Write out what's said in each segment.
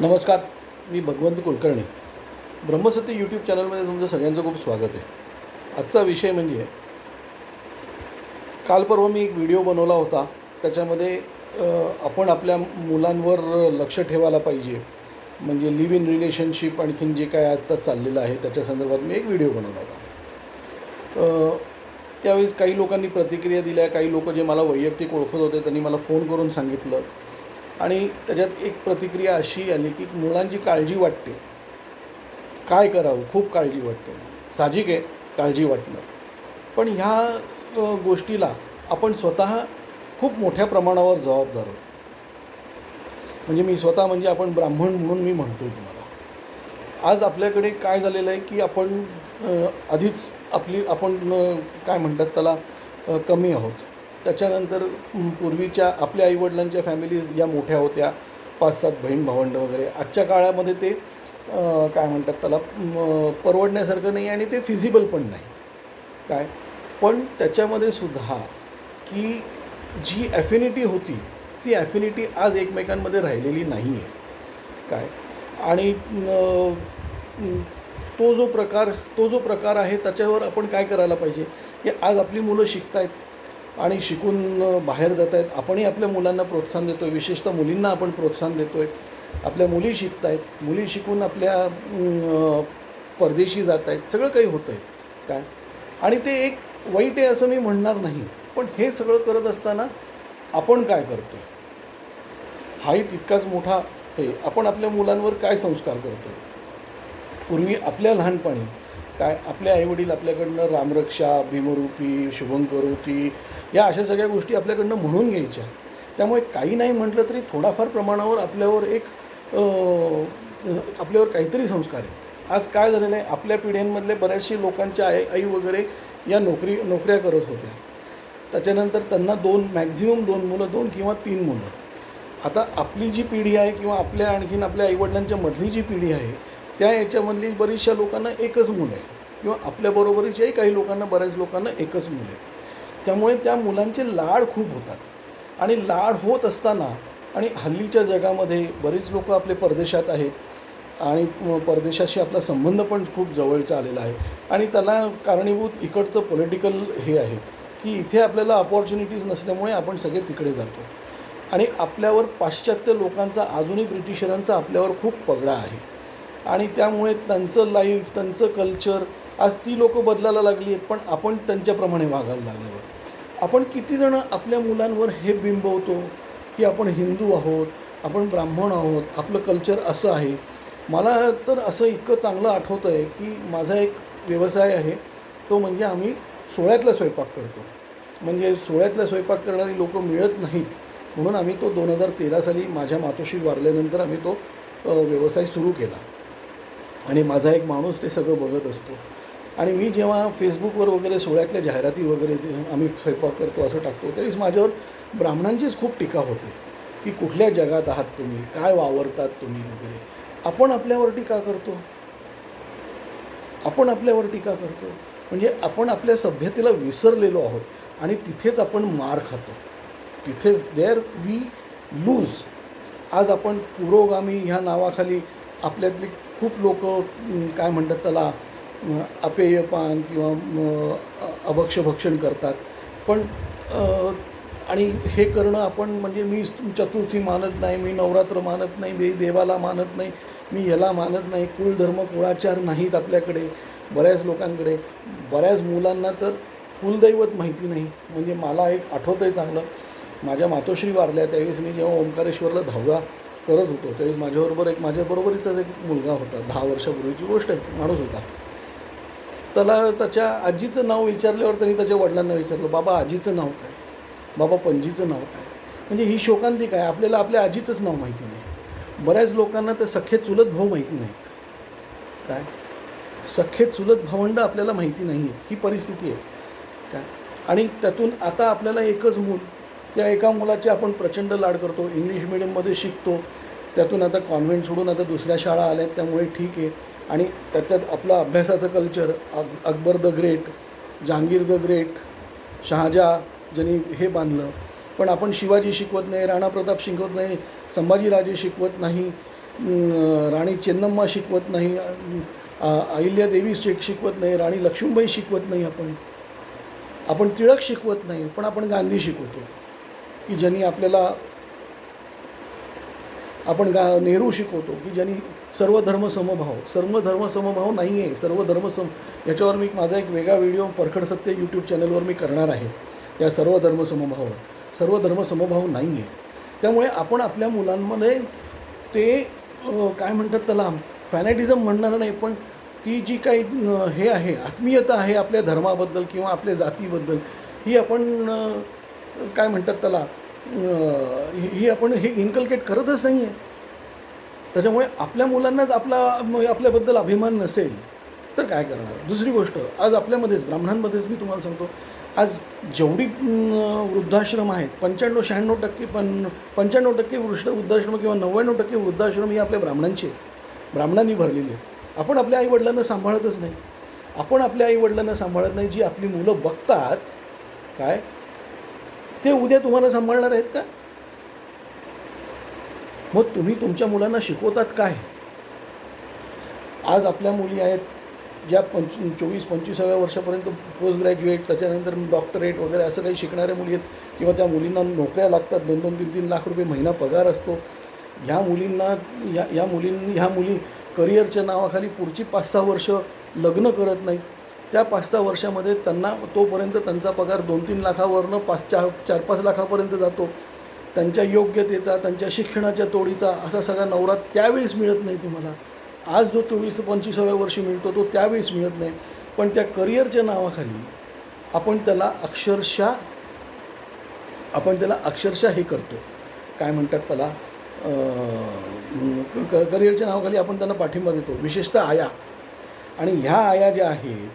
नमस्कार मी भगवंत कुलकर्णी. ब्रह्मसती यूट्यूब चॅनलमध्ये तुमचं सगळ्यांचं खूप स्वागत आहे. आजचा विषय म्हणजे काल परवा मी एक व्हिडिओ बनवला होता. त्याच्यामध्ये आपण आपल्या मुलांवर लक्ष ठेवायला पाहिजे. म्हणजे लिव्ह इन रिलेशनशिप आणखीन जे काय आत्ता चाललेलं आहे त्याच्या संदर्भात मी एक व्हिडिओ बनवला होता. त्यावेळेस काही लोकांनी प्रतिक्रिया दिल्या. काही लोक जे मला वैयक्तिक ओळखत होते त्यांनी मला फोन करून सांगितलं. आणि त्याच्यात एक प्रतिक्रिया अशी आली की मुलांची काळजी वाटते. काय करावं? खूप काळजी वाटते. साहजिक आहे काळजी वाटणं पण ह्या गोष्टीला आपण स्वतः खूप मोठ्या प्रमाणावर जबाबदार आहोत. म्हणजे मी स्वतः म्हणजे आपण ब्राह्मण म्हणून मी म्हणतो आहे तुम्हाला. आज आपल्याकडे काय झालेलं आहे की आपण आधीच आपली आपण काय म्हणतात त्याला कमी आहोत. त्याच्यानंतर पूर्वीच्या आपल्या आईवडिलांच्या फॅमिलीज या मोठ्या होत्या. पाच सात बहीण भावंडं वगैरे. आजच्या काळामध्ये ते काय म्हणतात त्याला परवडण्यासारखं नाही आणि ते फिजिबल पण नाही. काय? पण त्याच्यामध्ये सुद्धा की जी ॲफिनिटी होती ती ॲफिनिटी आज एकमेकांमध्ये राहिलेली नाही आहे काय? आणि तो जो प्रकार तो जो प्रकार आहे त्याच्यावर आपण काय करायला पाहिजे? की आज आपली मुलं शिकत आहेत आणि शिकून बाहेर जात आहेत. आपणही आपल्या मुलांना प्रोत्साहन देतो आहे विशेषतः मुलींना आपण प्रोत्साहन देतो आहे आपल्या मुली शिकत आहेत मुली शिकून आपल्या परदेशी जात आहेत. सगळं काही होतं आहे. काय? आणि ते एक वाईट आहे असं मी म्हणणार नाही. पण हे सगळं करत असताना आपण काय करतो आहे हाही तितकाच मोठा हे. आपण आपल्या मुलांवर काय संस्कार करतो आहे पूर्वी आपल्या लहानपणी काय आपले आईवडील आपल्याकडनं रामरक्षा भीमरूपी शुभंकरोती या अशा सगळ्या गोष्टी आपल्याकडनं म्हणून घ्यायच्या. त्यामुळे काही नाही म्हटलं तरी थोडाफार प्रमाणावर आपल्यावर एक आपल्यावर काहीतरी संस्कार आहे आज काय झालेलं आहे आपल्या पिढ्यांमधले बऱ्याचशे लोकांच्या आई आई वगैरे या नोकरी नोकऱ्या करत होत्या त्याच्यानंतर त्यांना दोन मॅक्झिमम दोन मुलं दोन किंवा तीन मुलं. आता आपली जी पिढी आहे किंवा आपल्या आणखीन आपल्या आईवडिलांच्या मधली जी पिढी आहे त्या याच्यामधली बरीचशा लोकांना एकच मुलं आहे. किंवा आपल्याबरोबरीच्याही काही लोकांना बऱ्याच लोकांना एकच मुलं आहे. त्यामुळे त्या मुलांचे लाड खूप होतात. आणि लाड होत असताना आणि हल्लीच्या जगामध्ये बरेच लोक आपले परदेशात आहेत. आणि परदेशाशी आपला संबंध पण खूप जवळचा आलेला आहे. आणि त्याला कारणीभूत इकडचं पॉलिटिकल हे आहे की इथे आपल्याला अपॉर्च्युनिटीज नसल्यामुळे आपण सगळे तिकडे जातो. आणि आपल्यावर पाश्चात्य लोकांचा अजूनही ब्रिटिशरांचा आपल्यावर खूप पगडा आहे. आणि त्यामुळे त्यांचं लाईफ त्यांचं कल्चर आज ती लोकं बदलायला लागली आहेत पण आपण त्यांच्याप्रमाणे वागायला लागलो आपण कितीजणं आपल्या मुलांवर हे बिंबवतो की आपण हिंदू आहोत आपण ब्राह्मण आहोत आपलं कल्चर असं आहे. मला तर असं इतकं चांगलं आठवतं आहे की माझा एक व्यवसाय आहे तो म्हणजे आम्ही सोळ्यातला स्वयंपाक करतो. म्हणजे सोळ्यातला स्वयंपाक करणारी लोक मिळत नाहीत. म्हणून आम्ही तो दोन हजार तेरा साली माझ्या मातोशी वारल्यानंतर आम्ही तो व्यवसाय सुरू केला. आणि माझा एक माणूस ते सगळं बघत असतो. आणि मी जेव्हा फेसबुकवर वगैरे सोहळ्यातल्या जाहिराती वगैरे आम्ही स्वयंपाक करतो असं टाकतो त्यावेळेस माझ्यावर ब्राह्मणांचीच खूप टीका होते की कुठल्या जगात आहात तुम्ही? काय वावरतात तुम्ही वगैरे? आपण आपल्यावर टीका करतो? आपण आपल्यावर टीका करतो? म्हणजे आपण आपल्या सभ्यतेला विसरलेलो आहोत आणि तिथेच आपण मार खातो. तिथेच देअर वी लूज आज आपण पुरोगामी ह्या नावाखाली आपल्यातली खूप लोक काय म्हणतात त्याला अपेयपान किंवा अभक्ष भक्षण करतात. पण आणि हे करणं आपण म्हणजे मी चतुर्थी मानत नाही मी नवरात्र मानत नाही मी देवाला मानत नाही मी याला मानत नाही कुलधर्म कुळाचार नाहीत आपल्याकडे बऱ्याच लोकांकडे. बऱ्याच मुलांना तर कुलदैवत माहिती नाही. म्हणजे मला एक आठवतं आहे चांगलं. माझ्या मातोश्री वारल्या त्यावेळेस मी जेव्हा ओंकारेश्वरला दहावा करत होतो. त्यावेळेस माझ्याबरोबर एक माझ्याबरोबरीचाच एक मुलगा होता. दहा वर्षापूर्वीची गोष्ट आहे. माणूस होता. त्याला त्याच्या आजीचं नाव विचारल्यावर त्यांनी त्याच्या वडिलांना विचारलं बाबा आजीचं नाव काय? बाबा पणजीचं नाव काय? म्हणजे ही शोकांतिक आहे आपल्याला आपल्या आजीचंच नाव माहिती नाही. बऱ्याच लोकांना ते सख्खे चुलत भाऊ माहिती नाहीत. काय? सख्खे चुलत भावंड आपल्याला माहिती नाही ही परिस्थिती आहे. काय? आणि त्यातून आता आपल्याला एकच मूल त्या एका मुलाचे आपण प्रचंड लाड करतो. इंग्लिश मिडियममध्ये शिकतो. त्यातून आता कॉन्व्हेंट सोडून आता दुसऱ्या शाळा आल्या आहेत त्यामुळे ठीक आहे. आणि त्याच्यात आपला अभ्यासाचं कल्चर अक Akbar the great Jahangir the great शहाजा ज्यांनी हे बांधलं. पण आपण शिवाजी शिकवत नाही राणा प्रताप शिकवत नाही संभाजीराजे शिकवत नाही राणी चेन्नम्मा शिकवत नाही अहिल्यादेवी देवी शिक शिकवत नाही राणी लक्ष्मीबाई शिकवत नाही आपण. आपण टिळक शिकवत नाही पण आपण गांधी शिकवतो. की ज्यांनी आपल्याला आपण गा नेहरू शिकवतो की ज्यांनी सर्व धर्म समभाव सर्व धर्म समभाव नाही आहे सर्व धर्म सम याच्यावर मी माझा एक वेगळा व्हिडिओ परखड सत्य यूट्यूब चॅनलवर मी करणार आहे. या सर्व धर्म समभावावर. सर्व धर्म समभाव नाही आहे त्यामुळे आपण आपल्या मुलांमध्ये ते काय म्हणतात त्याला फॅनेटिझम म्हणणार नाही पण ती जी काही हे आहे आत्मीयता आहे आपल्या धर्माबद्दल किंवा आपल्या जातीबद्दल ही आपण काय म्हणतात त्याला ही आपण हे इन्कल्केट करतच नाही आहे त्याच्यामुळे आपल्या मुलांनाच आपला आपल्याबद्दल अभिमान नसेल तर काय करणार? दुसरी गोष्ट आज आपल्यामध्येच ब्राह्मणांमध्येच मी तुम्हाला सांगतो आज जेवढी वृद्धाश्रम आहेत पंच्याण्णव शहाण्णव टक्के पण पंच्याण्णव टक्के वृष्ठ वृद्धाश्रम किंवा नव्याण्णव टक्के वृद्धाश्रम ही आपल्या ब्राह्मणांची ब्राह्मणांनी भरलेली आहेत. आपण आपल्या आईवडिलांना सांभाळतच नाही. आपण आपल्या आईवडिलांना सांभाळत नाही जी आपली मुलं बघतात काय? ते उद्या तुम्हाला सांभाळणार आहेत का? मग तुम्ही तुमच्या मुलांना शिकवतात काय? आज आपल्या मुली आहेत ज्या पंच चोवीस पंचवीसाव्या वर्षापर्यंत पोस्ट ग्रॅज्युएट त्याच्यानंतर डॉक्टरेट वगैरे असं काही शिकणाऱ्या मुली आहेत किंवा त्या मुलींना नोकऱ्या लागतात दोन दोन तीन तीन लाख रुपये महिना पगार असतो. ह्या मुलींना या या मुलींनी ह्या मुली करिअरच्या नावाखाली पुढची पाच सहा वर्ष लग्न करत नाहीत. त्या पाच सहा वर्षामध्ये त्यांना तोपर्यंत त्यांचा पगार दोन तीन लाखावरनं पाच चार चार पाच लाखापर्यंत जातो. त्यांच्या योग्यतेचा त्यांच्या शिक्षणाच्या तोडीचा असा सगळा नवरा त्यावेळेस मिळत नाही तुम्हाला. आज जो चोवीस पंचवीसाव्या वर्षी मिळतो तो त्यावेळेस मिळत नाही. पण त्या करिअरच्या नावाखाली आपण त्याला अक्षरशः आपण त्याला अक्षरशः हे करतो. काय म्हणतात त्याला? क- करिअरच्या नावाखाली आपण त्यांना पाठिंबा देतो. विशेषतः आया. आणि ह्या आया ज्या आहेत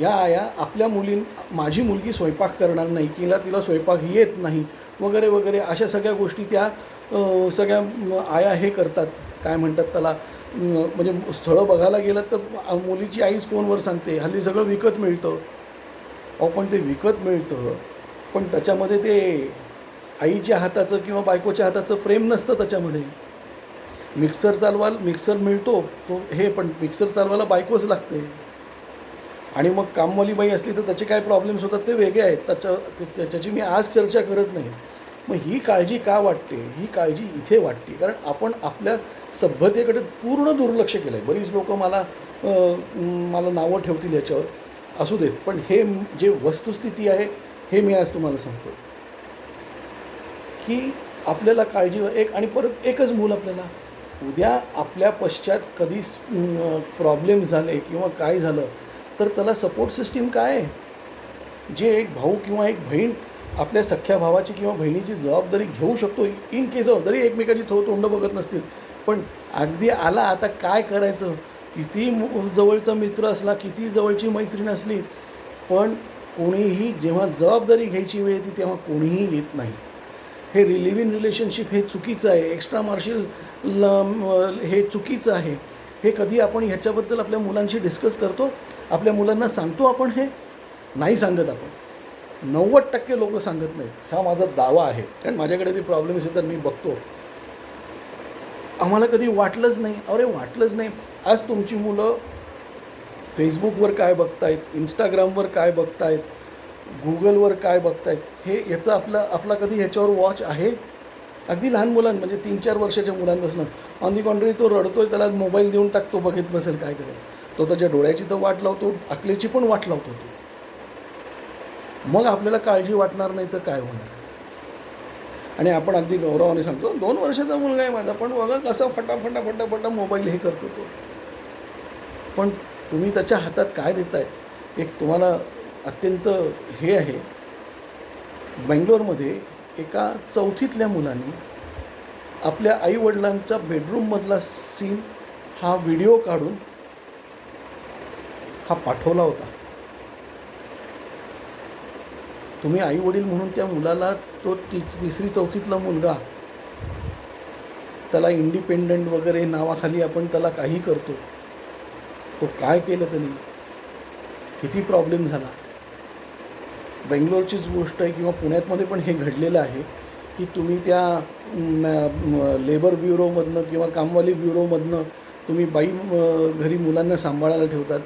या आया आपल्या मुलीं माझी मुलगी स्वयंपाक करणार नाही किंवा तिला स्वयंपाक येत नाही वगैरे वगैरे अशा सगळ्या गोष्टी त्या सगळ्या आया हे करतात. काय म्हणतात त्याला म्हणजे स्थळं बघायला गेलं तर मुलीची आईच फोनवर सांगते हल्ली सगळं विकत मिळतं. अहो पण ते विकत मिळतं. पण त्याच्यामध्ये ते आईच्या हाताचं किंवा बायकोच्या हाताचं प्रेम नसतं त्याच्यामध्ये. मिक्सर चालवाल मिक्सर मिळतो तो हे पण मिक्सर चालवायला बायकोच लागते. आणि मग कामवाली बाई असली तर त्याचे काय प्रॉब्लेम्स होतात ते वेगळे आहेत. त्याच्या त्याच्याची मी आज चर्चा करत नाही. मग ही काळजी का वाटते? ही काळजी इथे वाटते. कारण आपण आपल्या सभ्यतेकडे पूर्ण दुर्लक्ष केलं आहे बरीच लोक मला मला नावं ठेवतील याच्यावर. असू देत. पण हे जे वस्तुस्थिती आहे हे मी आज तुम्हाला सांगतो की आपल्याला काळजी एक आणि परत एकच मूल आपल्याला. उद्या आपल्या पश्चात कधी प्रॉब्लेम झाले किंवा काय झालं तर त्याला सपोर्ट सिस्टीम काय आहे? जे एक भाऊ किंवा एक बहीण आपल्या सख्ख्या भावाची किंवा बहिणीची जबाबदारी घेऊ शकतो इन केस ऑफ जरी एकमेकाची थो तोंड बघत नसतील पण अगदी आला आता काय करायचं? किती मु- जवळचा मित्र असला किती जवळची मैत्रीण असली पण कोणीही जेव्हा जबाबदारी घ्यायची वेळ येते तेव्हा कोणीही येत नाही. हे रिलिव्ह इन रिलेशनशिप हे चुकीचं आहे. एक्स्ट्रा मार्शल हे चुकीचं आहे. हे कधी आपण ह्याच्याबद्दल आपल्या मुलांशी डिस्कस करतो? आपल्या मुलांना सांगतो आपण हे नाही सांगत आपण. नव्वद टक्के लोक सांगत नाहीत हा माझा दावा आहे. कारण माझ्याकडे ते प्रॉब्लेम्स येतात मी बघतो. आम्हाला कधी वाटलंच नाही. अरे वाटलंच नाही. आज तुमची मुलं फेसबुकवर काय बघतायत इंस्टाग्रामवर काय बघतायत गुगलवर काय बघतायत हे याचा आपला आपला कधी ह्याच्यावर वॉच आहे? अगदी लहान मुलां म्हणजे तीन चार वर्षाच्या मुलांपासून. ऑन दी कॉन्ट्री तो रडतोय त्याला मोबाईल देऊन टाकतो बघत बसेल काय करेल. तो त्याच्या डोळ्याची तर वाट लावतो अकलेची पण वाट लावतो तो. मग आपल्याला काळजी वाटणार नाही तर काय होणार? आणि आपण अगदी गौरवाने सांगतो दोन वर्षाचा मुलगा आहे माझा पण बघा कसं फटाफटा फटाफटा मोबाईल हे करतो तो. पण तुम्ही त्याच्या हातात काय देताय? एक तुम्हाला अत्यंत हे आहे. बेंगलोरमध्ये एका चौथीतल्या मुलाने आपल्या आईवडिलांचा बेडरूममधला सीन हा व्हिडिओ काढून हा पाठवला होता. तुम्ही आई वडील म्हणून त्या मुलाला तो ति तिसरी चौथीतला मुलगा त्याला इंडिपेंडंट वगैरे नावाखाली आपण त्याला काही करतो. तो काय केलं त्यांनी? किती प्रॉब्लेम झाला? बेंगलोरचीच गोष्ट आहे किंवा पुण्यातमध्ये पण हे घडलेलं आहे की तुम्ही त्या लेबर ब्युरोमधनं किंवा कामवाली ब्युरोमधनं तुम्ही बाई घरी मुलांना सांभाळायला ठेवतात.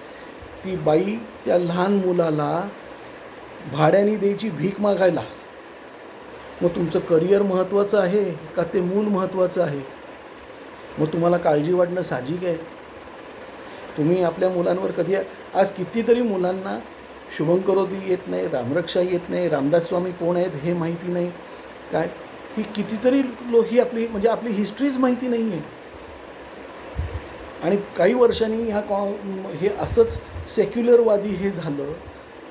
ती बाई त्या लहान मुलाला भाड्याने द्यायची भीक मागायला. मग तुमचं करिअर महत्त्वाचं आहे का ते मूल महत्त्वाचं आहे? मग तुम्हाला काळजी वाटणं साहजिक आहे. तुम्ही आपल्या मुलांवर कधी आज कितीतरी मुलांना शुभंकरोती येत नाही रामरक्षा येत नाही रामदास स्वामी कोण आहेत हे माहिती नाही. काय? ही कितीतरी लो ही आपली म्हणजे आपली हिस्ट्रीच माहिती नाही आहे आणि काही वर्षांनी ह्या कॉ हे असंच सेक्युलरवादी हे झालं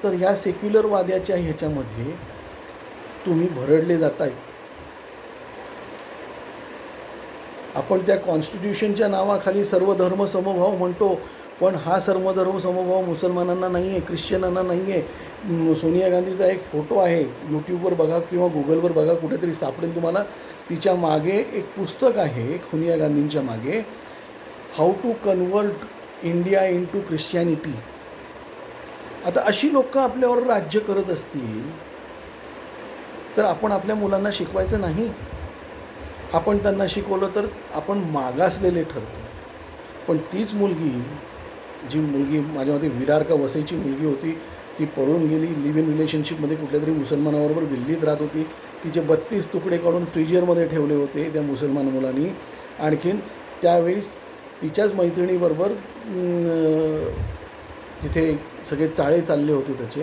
तर ह्या सेक्युलरवाद्याच्या ह्याच्यामध्ये तुम्ही भरडले जाताय. आपण त्या कॉन्स्टिट्यूशनच्या नावाखाली सर्व धर्म समभाव म्हणतो पण हा सर्व धर्म समभाव मुसलमानांना नाही आहे ख्रिश्चनांना नाही आहे सोनिया गांधीचा एक फोटो आहे यूट्यूबवर बघा किंवा गुगलवर बघा कुठेतरी सापडेल तुम्हाला. तिच्यामागे एक पुस्तक आहे सोनिया गांधींच्या मागे how to convert India into Christianity आता अशी लोकं आपल्यावर राज्य करत असतील तर आपण आपल्या मुलांना शिकवायचं नाही. आपण त्यांना शिकवलं तर आपण मागासलेले ठरतो. पण तीच मुलगी जी मुलगी माझ्यामध्ये विरारका विरार का वसईची मुलगी होती ती पळून गेली लिव्ह इन रिलेशनशिपमध्ये कुठल्या तरी मुसलमानाबरोबर दिल्लीत राहत होती. तिचे बत्तीस तुकडे काढून फ्रीजरमध्ये ठेवले होते त्या मुसलमान मुलांनी. आणखीन त्यावेळेस तिच्याच मैत्रिणीबरोबर तिथे सगळे चाळे चालले होते त्याचे.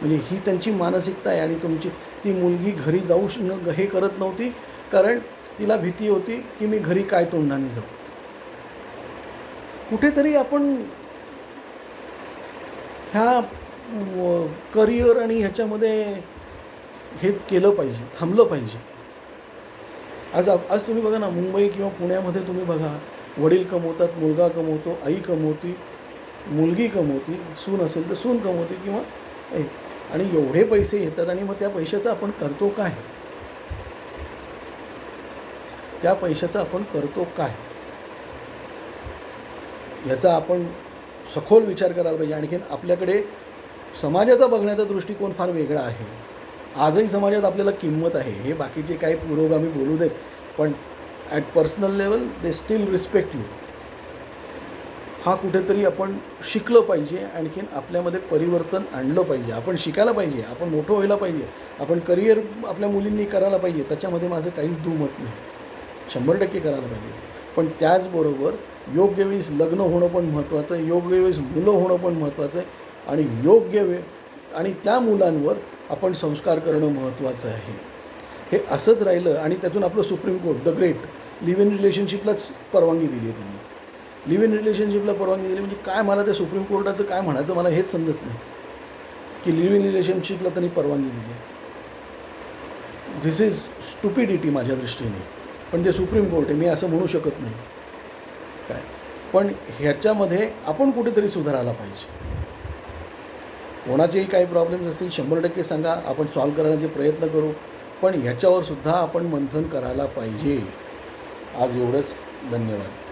म्हणजे ही त्यांची मानसिकता आहे आणि तुमची ती मुलगी घरी जाऊ श- न- हे करत नव्हती कारण तिला भीती होती की मी घरी काय तोंडाने जाऊ. कुठेतरी आपण ह्या करिअर आणि ह्याच्यामध्ये हे केलं पाहिजे थांबलं पाहिजे. आज आज तुम्ही बघा ना मुंबई किंवा पुण्यामध्ये तुम्ही बघा वडील कमवतात मुलगा कमवतो आई कमवती मुलगी कमवती सून असेल तर सून कमवते किंवा ए, आणि एवढे पैसे येतात आणि मग त्या पैशाचं आपण करतो काय? त्या पैशाचं आपण करतो काय? याचा आपण सखोल विचार करायला पाहिजे. आणखीन आपल्याकडे समाजाचा बघण्याचा दृष्टिकोन फार वेगळा आहे. आजही समाजात आपल्याला किंमत आहे. हे बाकीचे काही पुरोगामी बोलू देत. पण at personal level they still respect you हा कुठेतरी आपण शिकलं पाहिजे आणखीन आपल्यामध्ये परिवर्तन आणलं पाहिजे. आपण शिकायला पाहिजे आपण मोठं व्हायला पाहिजे आपण करिअर आपल्या मुलींनी करायला पाहिजे त्याच्यामध्ये माझं काहीच दुमत नाही. शंभर टक्के करायला पाहिजे. पण त्याचबरोबर योग्य वेळेस लग्न होणं पण महत्त्वाचं आहे योग्य वेळेस मुलं होणं पण महत्त्वाचं आहे आणि योग्य वेळ आणि त्या मुलांवर आपण संस्कार करणं महत्त्वाचं आहे. हे असंच राहिलं आणि त्यातून आपलं supreme court the great live in रिलेशनशिपलाच परवानगी दिली आहे त्यांनी. लिव्ह इन रिलेशनशिपला परवानगी दिली म्हणजे काय मला त्या सुप्रीम कोर्टाचं काय म्हणायचं मला हेच समजत नाही. की लिव्ह इन रिलेशनशिपला त्यांनी परवानगी दिली धिस इज स्टुपिडिटी माझ्या दृष्टीने. पण ते सुप्रीम कोर्ट आहे मी असं म्हणू शकत नाही. काय? पण ह्याच्यामध्ये आपण कुठेतरी सुधारायला पाहिजे. कोणाचेही काही प्रॉब्लेम्स असतील शंभर टक्के सांगा आपण सॉल्व करण्याचे प्रयत्न करू. पण ह्याच्यावर सुद्धा आपण मंथन करायला पाहिजे. आज एवढंच. धन्यवाद.